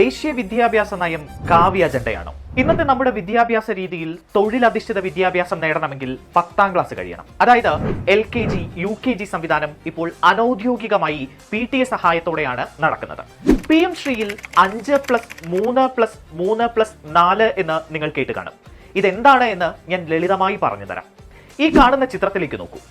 ദേശീയ വിദ്യാഭ്യാസ നയം കാവ്യ അജണ്ടയാണോ. ഇന്നത്തെ നമ്മുടെ വിദ്യാഭ്യാസ രീതിയിൽ തൊഴിലധിഷ്ഠിത വിദ്യാഭ്യാസം നേടണമെങ്കിൽ പത്താം ക്ലാസ് കഴിയണം. അതായത് L K G U K G സംവിധാനം ഇപ്പോൾ അനൌദ്യോഗികമായി പി ടി എ സഹായത്തോടെയാണ് നടക്കുന്നത്. പി എം ശ്രീയിൽ അഞ്ച് പ്ലസ് മൂന്ന് പ്ലസ് മൂന്ന് പ്ലസ് നാല് എന്ന് നിങ്ങൾ കേട്ട് കാണും. ഇതെന്താണ് എന്ന് ഞാൻ ലളിതമായി പറഞ്ഞു തരാം. ഈ കാണുന്ന ചിത്രത്തിലേക്ക് നോക്കൂ.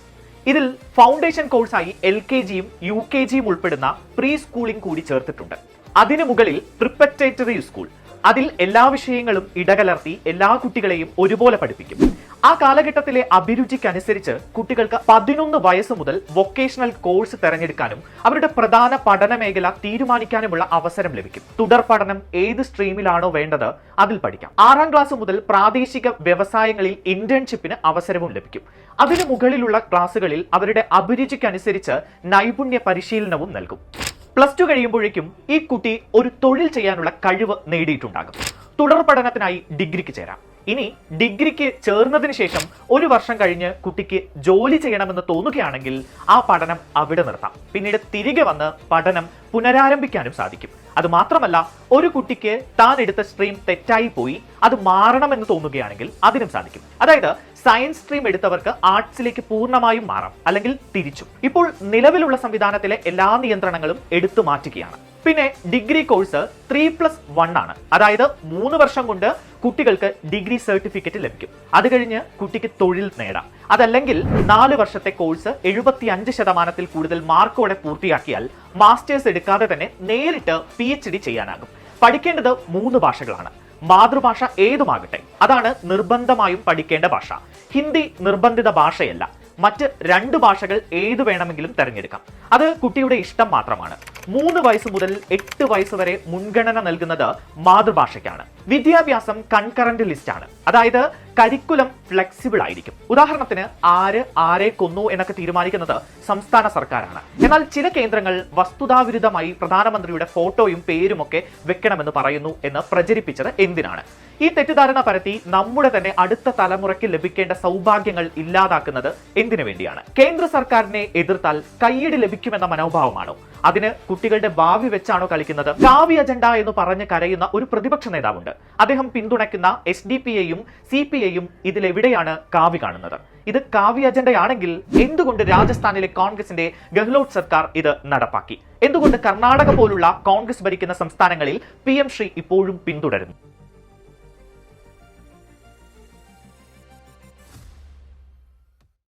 ഇതിൽ ഫൗണ്ടേഷൻ കോഴ്സായി എൽ കെ ജിയും യു കെ ജിയും ഉൾപ്പെടുന്ന പ്രീ സ്കൂളിംഗ് കൂടി ചേർത്തിട്ടുണ്ട്. അതിനു മുകളിൽ പ്രിപ്പറ്റേറ്ററി സ്കൂൾ. അതിൽ എല്ലാ വിഷയങ്ങളും ഇടകലർത്തി എല്ലാ കുട്ടികളെയും ഒരുപോലെ പഠിപ്പിക്കും. ആ കാലഘട്ടത്തിലെ അഭിരുചിക്കനുസരിച്ച് കുട്ടികൾക്ക് പതിനൊന്ന് വയസ്സ് മുതൽ വൊക്കേഷണൽ കോഴ്സ് തിരഞ്ഞെടുക്കാനും അവരുടെ പ്രധാന പഠന മേഖല തീരുമാനിക്കാനുമുള്ള അവസരം ലഭിക്കും. തുടർ പഠനം ഏത് സ്ട്രീമിലാണോ വേണ്ടത് അതിൽ പഠിക്കാം. ആറാം ക്ലാസ് മുതൽ പ്രാദേശിക വ്യവസായങ്ങളിൽ ഇന്റേൺഷിപ്പിന് അവസരവും ലഭിക്കും. അതിനു മുകളിലുള്ള ക്ലാസ്സുകളിൽ അവരുടെ അഭിരുചിക്കനുസരിച്ച് നൈപുണ്യ പരിശീലനവും നൽകും. പ്ലസ് ടു കഴിയുമ്പോഴേക്കും ഈ കുട്ടി ഒരു തൊഴിൽ ചെയ്യാനുള്ള കഴിവ് നേടിയിട്ടുണ്ടാകും. തുടർ പഠനത്തിനായി ഡിഗ്രിക്ക് ചേരാം. ഇനി ഡിഗ്രിക്ക് ചേർന്നതിന് ശേഷം ഒരു വർഷം കഴിഞ്ഞ് കുട്ടിക്ക് ജോലി ചെയ്യണമെന്ന് തോന്നുകയാണെങ്കിൽ ആ പഠനം അവിടെ നിർത്താം. പിന്നീട് തിരികെ വന്ന് പഠനം പുനരാരംഭിക്കാനും സാധിക്കും. അത് മാത്രമല്ല ഒരു കുട്ടിക്ക് താൻ എടുത്ത സ്ട്രീം തെറ്റായി പോയി അത് മാറണമെന്ന് തോന്നുകയാണെങ്കിൽ അതിനും സാധിക്കും. അതായത് സയൻസ് സ്ട്രീം എടുത്തവർക്ക് ആർട്സിലേക്ക് പൂർണമായും മാറാം അല്ലെങ്കിൽ തിരിച്ചു. ഇപ്പോൾ നിലവിലുള്ള സംവിധാനത്തിലെ എല്ലാ നിയന്ത്രണങ്ങളും എടുത്തു മാറ്റുകയാണ്. പിന്നെ degree course three plus one ആണ്. അതായത് മൂന്ന് വർഷം കൊണ്ട് കുട്ടികൾക്ക് ഡിഗ്രി സർട്ടിഫിക്കറ്റ് ലഭിക്കും. അത് കഴിഞ്ഞ് കുട്ടിക്ക് തൊഴിൽ നേടാം. അതല്ലെങ്കിൽ നാല് വർഷത്തെ കോഴ്സ് എഴുപത്തി അഞ്ച് ശതമാനത്തിൽ കൂടുതൽ മാർക്കോടെ പൂർത്തിയാക്കിയാൽ മാസ്റ്റേഴ്സ് എടുക്കാതെ തന്നെ നേരിട്ട് പി എച്ച് ഡി ചെയ്യാനാകും. പഠിക്കേണ്ടത് മൂന്ന് ഭാഷകളാണ്. മാതൃഭാഷ ഏതുമാകട്ടെ. അതാണ് നിർബന്ധമായും പഠിക്കേണ്ട ഭാഷ. ഹിന്ദി നിർബന്ധിത ഭാഷയല്ല. മറ്റ് രണ്ട് ഭാഷകൾ ഏത് വേണമെങ്കിലും തിരഞ്ഞെടുക്കാം. അത് കുട്ടിയുടെ ഇഷ്ടം മാത്രമാണ്. മൂന്ന് വയസ്സ് മുതൽ എട്ട് വയസ്സ് വരെ മുൻഗണന നൽകുന്നത് മാതൃഭാഷയ്ക്കാണ്. വിദ്യാഭ്യാസം കൺകറന്റ് ലിസ്റ്റ് ആണ്. അതായത് കരിക്കുലം ഫ്ലെക്സിബിൾ ആയിരിക്കും. ഉദാഹരണത്തിന് ആര് ആരെ കൊന്നു എന്നൊക്കെ തീരുമാനിക്കുന്നത് സംസ്ഥാന സർക്കാരാണ്. എന്നാൽ ചില കേന്ദ്രങ്ങൾ വസ്തുതാവിരുദ്ധമായി പ്രധാനമന്ത്രിയുടെ ഫോട്ടോയും പേരും ഒക്കെ വെക്കണമെന്ന് പറയുന്നു എന്ന് പ്രചരിപ്പിച്ചത് എന്തിനാണ്? ഈ തെറ്റിദ്ധാരണ പരത്തി നമ്മുടെ തന്നെ അടുത്ത തലമുറയ്ക്ക് ലഭിക്കേണ്ട സൗഭാഗ്യങ്ങൾ ഇല്ലാതാക്കുന്നത് എന്തിനു വേണ്ടിയാണ്? കേന്ദ്ര സർക്കാരിനെ എതിർത്താൽ കയ്യടി ലഭിക്കുമെന്ന മനോഭാവമാണോ? അതിന് കുട്ടികളുടെ ഭാവി വെച്ചാണോ കളിക്കുന്നത്? കാവ്യ അജണ്ട എന്ന് പറഞ്ഞ് കരയുന്ന ഒരു പ്രതിപക്ഷ നേതാവുണ്ട്. അദ്ദേഹം പിന്തുണയ്ക്കുന്ന എസ് ഡി പി എയും സി പി എയും ഇതിലെവിടെയാണ് കാവ്യ കാണുന്നത്? ഇത് കാവ്യ അജണ്ടയാണെങ്കിൽ എന്തുകൊണ്ട് രാജസ്ഥാനിലെ കോൺഗ്രസിന്റെ ഗെഹ്ലോട്ട് സർക്കാർ ഇത് നടപ്പാക്കി? എന്തുകൊണ്ട് കർണാടക പോലുള്ള കോൺഗ്രസ് ഭരിക്കുന്ന സംസ്ഥാനങ്ങളിൽ പി എം ശ്രീ ഇപ്പോഴും പിന്തുടരുന്നു?